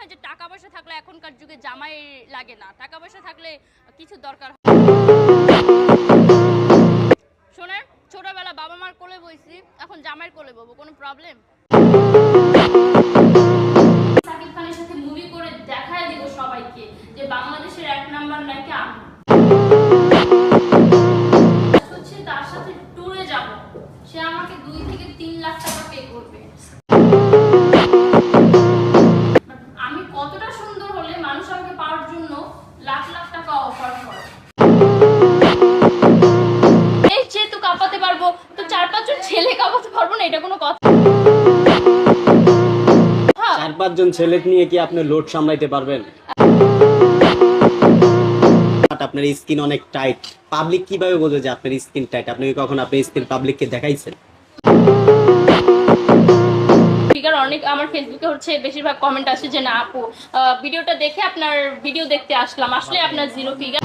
হয় যে টাকা পয়সা থাকলে এখনকার যুগে জামাই লাগে না। টাকা পয়সা থাকলে কিছু দরকার। শোনেন ছোটবেলা বাবা মার কোলে বইছি, এখন জামাইয়ের কোলে বলব কোনো প্রবলেম সাথে মুভি করে দেখায় দিব সবাইকে যে বাংলাদেশের এক তার সাথে ট্যুরে সে আমাকে দুই থেকে তিন লাখ যেহেতু কাঁপাতে পারব তো চার পাঁচজন ছেলে কাঁপাতে পারব না এটা কোনো কথা। হ্যাঁ, ছেলে নিয়ে কি আপনি লোড সামলাইতে পারবেন? আপনার স্কিন অনেক টাইট। পাবলিক কীভাবে বোঝে যে আপনার স্কিন টাইট? আপনি কখন আপনার স্কিন পাবলিককে দেখাইছেন? আমার ফেসবুকে হচ্ছে বেশিরভাগ কমেন্ট আসে যে, না আপু ভিডিওটা দেখে আপনার ভিডিও দেখতে আসলাম। আসলে আপনার জিরো ফিগার